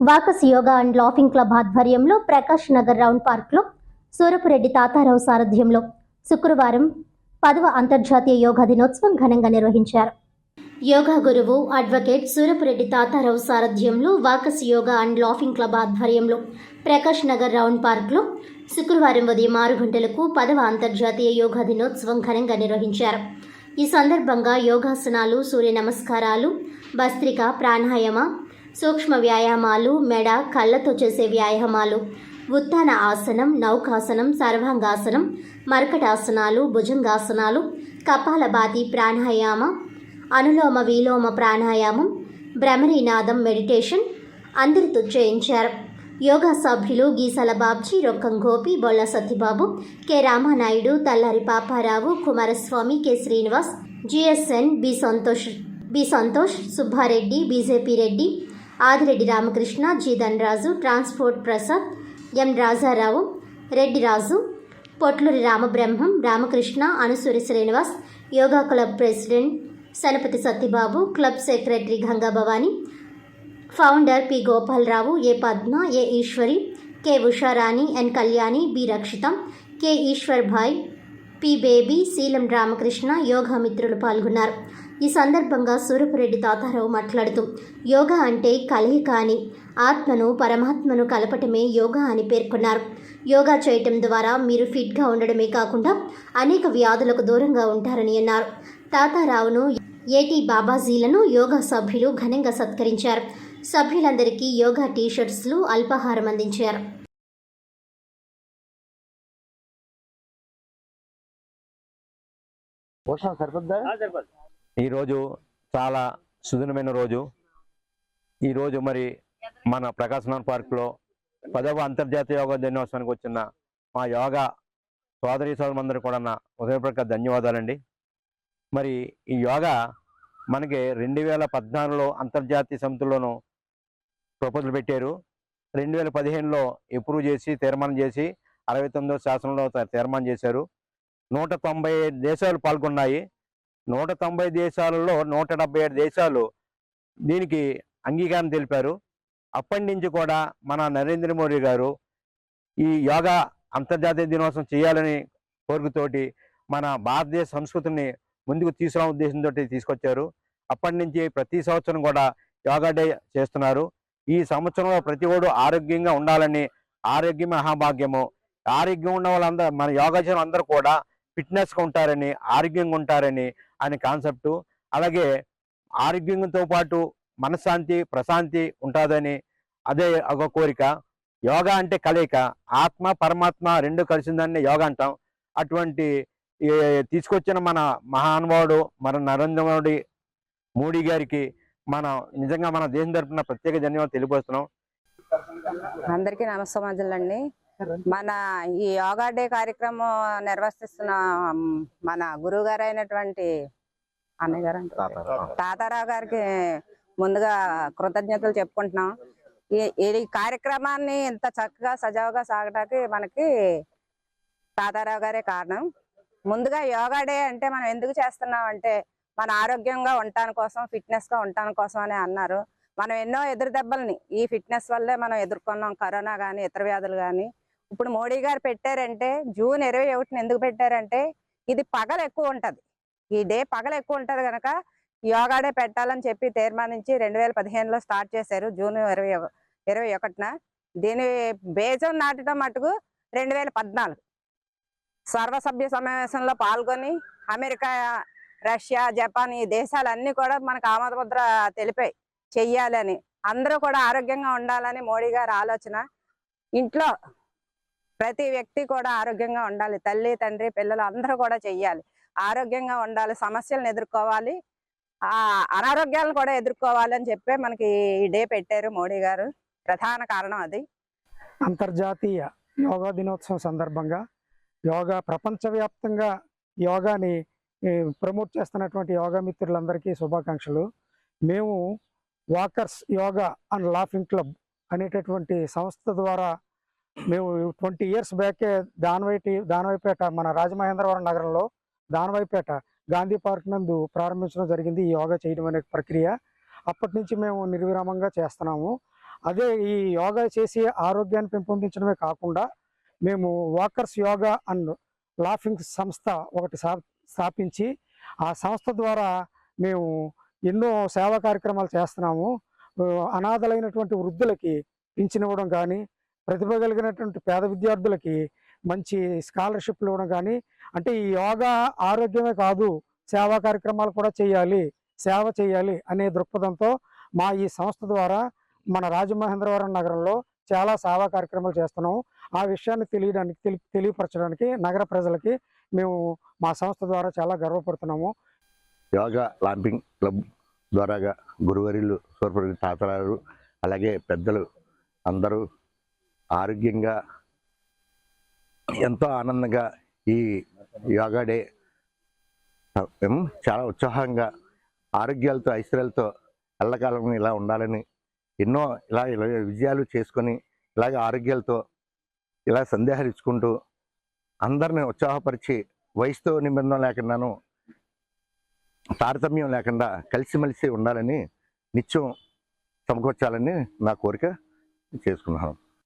Walkers yoga and laughing club ఆధ్వర్యంలో Prakash Nagar round పార్క్లో సూరపురెడ్డి తాతారావు సారథ్యంలో శుక్రవారం పదవ అంతర్జాతీయ యోగా దినోత్సవం ఘనంగా నిర్వహించారు. యోగా గురువు అడ్వకేట్ సూరపురెడ్డి తాతారావు సారథ్యంలో walkers yoga and laughing club ఆధ్వర్యంలో ప్రకాష్ నగర్ రౌండ్ పార్క్లో శుక్రవారం ఉదయం ఆరు గంటలకు పదవ అంతర్జాతీయ యోగా దినోత్సవం ఘనంగా నిర్వహించారు. ఈ సందర్భంగా యోగాసనాలు సూర్య నమస్కారాలు భస్త్రిక ప్రాణాయామ సూక్ష్మ వ్యాయామాలు మెడ కళ్ళతో చేసే వ్యాయామాలు ఉత్తాన ఆసనం నౌకాసనం సర్వాంగాసనం మర్కటాసనాలు భుజంగాసనాలు కపాలభాతి ప్రాణాయామ అనులోమ విలోమ ప్రాణాయామం భ్రమరీనాదం మెడిటేషన్ అందరితో చేయించారు. యోగా సభ్యులు Geesala Babji Rokkam Gopi Bolla Satyababu K. Ramanaidu Tallari Paparao Kumaraswamy K. Srinivas G S N B. Santosh B. Santosh Subbareddy BJP Reddy Adireddy Ramakrishna G Dhanaraju transport Prasad M Rajarao Reddy Raju Potluri Ramabrahmam Ramakrishna Anusuri Srinivas yoga club president Sanapathi Satyababu club secretary Ganga Bhavani founder P Gopalarao A Padma A Eswari K Usharani N Kalyani B Rakshitam K Eswar Bhai P Baby Seelam Ramakrishna yoga మిత్రులు పాల్గొన్నారు. ఈ సందర్భంగా సూరపురెడ్డి తాతారావు మాట్లాడుతూ యోగా అంటే కలయిక అని ఆత్మను పరమాత్మను కలపటమే యోగా అని పేర్కొన్నారు. యోగా చేయటం ద్వారా మీరు ఫిట్గా ఉండడమే కాకుండా అనేక వ్యాధులకు దూరంగా ఉంటారని అన్నారు. తాతారావును ఏటీ బాబాజీలను యోగా సభ్యులు ఘనంగా సత్కరించారు. సభ్యులందరికీ యోగా టీషర్ట్స్లు అల్పాహారం అందించారు. వర్షం సరిపోద్దా సరిపోదు. ఈరోజు చాలా సుదినమైన రోజు. ఈరోజు మరి మన ప్రకాశనాన్ పార్క్లో పదవ అంతర్జాతీయ యోగా దినోత్సవానికి వచ్చిన మా యోగా సోదరి సోదరులందరూ కూడా హృదయపూర్వక ధన్యవాదాలండి. మరి ఈ యోగా మనకి రెండు వేల పద్నాలుగులో అంతర్జాతీయ సమితిలోను ప్రపోజల్ పెట్టారు. రెండు వేల పదిహేనులో అప్రూవ్ చేసి తీర్మానం చేసి అరవై తొమ్మిదో శాసనంలో తీర్మానం చేశారు. నూట తొంభై ఐదు దేశాలు పాల్గొన్నాయి. నూట తొంభై దేశాలలో నూట డెబ్బై ఏడు దేశాలు దీనికి అంగీకారం తెలిపారు. అప్పటి నుంచి కూడా మన నరేంద్ర మోడీ గారు ఈ యోగా అంతర్జాతీయ దినోత్సవం చేయాలని కోరికతోటి మన భారతదేశ సంస్కృతిని ముందుకు తీసుకురావ ఉద్దేశంతో తీసుకొచ్చారు. అప్పటి నుంచి ప్రతి సంవత్సరం కూడా యోగా డే చేస్తున్నారు. ఈ సంవత్సరంలో ప్రతి ఒడు ఆరోగ్యంగా ఉండాలని ఆరోగ్యం మహాభాగ్యము. ఆరోగ్యం ఉన్న వాళ్ళందరూ మన యోగా చేసిన అందరూ కూడా ఫిట్నెస్గా ఉంటారని ఆరోగ్యంగా ఉంటారని అనే కాన్సెప్టు. అలాగే ఆరోగ్యంతో పాటు మనశ్శాంతి ప్రశాంతి ఉంటుందని అదే ఒక కోరిక. యోగా అంటే కలయిక. ఆత్మ పరమాత్మ రెండు కలిసిందని యోగా అంటాం. అటువంటి తీసుకొచ్చిన మన మహానుభావుడు మన నరేంద్ర మోడీ మోడీ గారికి మనం నిజంగా మన దేశం తరఫున ప్రత్యేక ధన్యవాదాలు తెలియపరుస్తున్నాం. అందరికీ నమస్కారాలండి మన ఈ యోగా డే కార్యక్రమం నిర్వర్తిస్తున్న మ్, మన గురువు గారు అయినటువంటి అన్నయ్య గారు అంటారు. తాతారావు గారికి ముందుగా కృతజ్ఞతలు చెప్పుకుంటున్నాం. ఈ- ఈ కార్యక్రమాన్ని ఇంత చక్కగా సజావుగా సాగడానికి మనకి తాతారావు గారే కారణం. ముందుగా యోగా డే అంటే మనం ఎందుకు చేస్తున్నాం అంటే మన ఆరోగ్యంగా ఉండటాని కోసం ఫిట్నెస్గా ఉండటాని కోసం అని అన్నారు. మనం ఎన్నో ఎదురు దెబ్బల్ని ఈ ఫిట్నెస్ వల్లే మనం ఎదుర్కొన్నాం. కరోనా కానీ ఇతర వ్యాధులు కానీ ఇప్పుడు మోడీ గారు పెట్టారంటే జూన్ ఇరవై ఒకటిని ఎందుకు పెట్టారంటే ఇది పగలు ఎక్కువ ఉంటది. ఈ డే పగలు ఎక్కువ ఉంటది కనుక యోగా డే పెట్టాలని చెప్పి తీర్మానించి రెండు వేల పదిహేనులో స్టార్ట్ చేశారు జూన్ ఇరవై ఇరవై ఒకటిన. దీని బేజం నాటడం మటుకు రెండు వేల పద్నాలుగు. సర్వసభ్య సమావేశంలో పాల్గొని అమెరికా రష్యా జపాన్ ఈ దేశాలన్నీ కూడా మనకు ఆమోద ముద్ర తెలిపాయి. చెయ్యాలని. అందరూ కూడా ఆరోగ్యంగా ఉండాలని మోడీ గారి ఆలోచన. ఇంట్లో ప్రతి వ్యక్తి కూడా ఆరోగ్యంగా ఉండాలి. తల్లి తండ్రి పిల్లలు అందరూ కూడా చెయ్యాలి. ఆరోగ్యంగా ఉండాలి. సమస్యలను ఎదుర్కోవాలి. ఆ అనారోగ్యాలను కూడా ఎదుర్కోవాలని చెప్పే మనకి ఈ డే పెట్టారు మోడీ గారు. ప్రధాన కారణం అది. అంతర్జాతీయ యోగా దినోత్సవం సందర్భంగా యోగా ప్రపంచవ్యాప్తంగా యోగాని ప్రమోట్ చేస్తున్నటువంటి యోగా మిత్రులందరికీ శుభాకాంక్షలు. మేము walkers yoga and laughing club అనేటటువంటి సంస్థ ద్వారా మేము ట్వంటీ ఇయర్స్ బ్యాకే దానవైటి దానవైపేట మన రాజమహేంద్రవరం నగరంలో దానవైపేట గాంధీ పార్క్ నందు ప్రారంభించడం జరిగింది ఈ యోగా చేయడం అనే ప్రక్రియ. అప్పటి నుంచి మేము నిర్విరామంగా చేస్తున్నాము. అదే ఈ యోగా చేసి ఆరోగ్యాన్ని పెంపొందించడమే కాకుండా మేము వాకర్స్ యోగా అండ్ లాఫింగ్ సంస్థ ఒకటి స్థా- స్థాపించి ఆ సంస్థ ద్వారా మేము ఎన్నో సేవా కార్యక్రమాలు చేస్తున్నాము. అనాథలైనటువంటి వృద్ధులకి పింఛనివ్వడం కానీ ప్రతిభ కలిగినటువంటి పేద విద్యార్థులకి మంచి స్కాలర్షిప్లు ఇవ్వడం కానీ అంటే ఈ యోగా ఆరోగ్యమే కాదు సేవా కార్యక్రమాలు కూడా చేయాలి సేవ చేయాలి అనే దృక్పథంతో మా ఈ సంస్థ ద్వారా మన రాజమహేంద్రవరం నగరంలో చాలా సేవా కార్యక్రమాలు చేస్తున్నాము. ఆ విషయాన్ని తెలియడానికి తెలి తెలియపరచడానికి నగర ప్రజలకి మేము మా సంస్థ ద్వారా చాలా గర్వపడుతున్నాము. యోగా లాంపింగ్ క్లబ్ ద్వారాగా గురువరిలు సూర్పరి తాతరారు అలాగే పెద్దలు అందరూ ఆరోగ్యంగా ఎంతో ఆనందంగా ఈ యోగా డే చాలా ఉత్సాహంగా ఆరోగ్యాలతో ఐశ్వర్యాలతో ఎల్లకాలం ఇలా ఉండాలని ఎన్నో ఇలా విజయాలు చేసుకొని ఇలాగే ఆరోగ్యాలతో ఇలా సందేహరించుకుంటూ అందరిని ఉత్సాహపరిచి వయసుతో నిబంధన లేకుండాను తారతమ్యం లేకుండా కలిసిమెలిసి ఉండాలని నిత్యం సమకూర్చాలని నా కోరిక చేసుకున్నాను.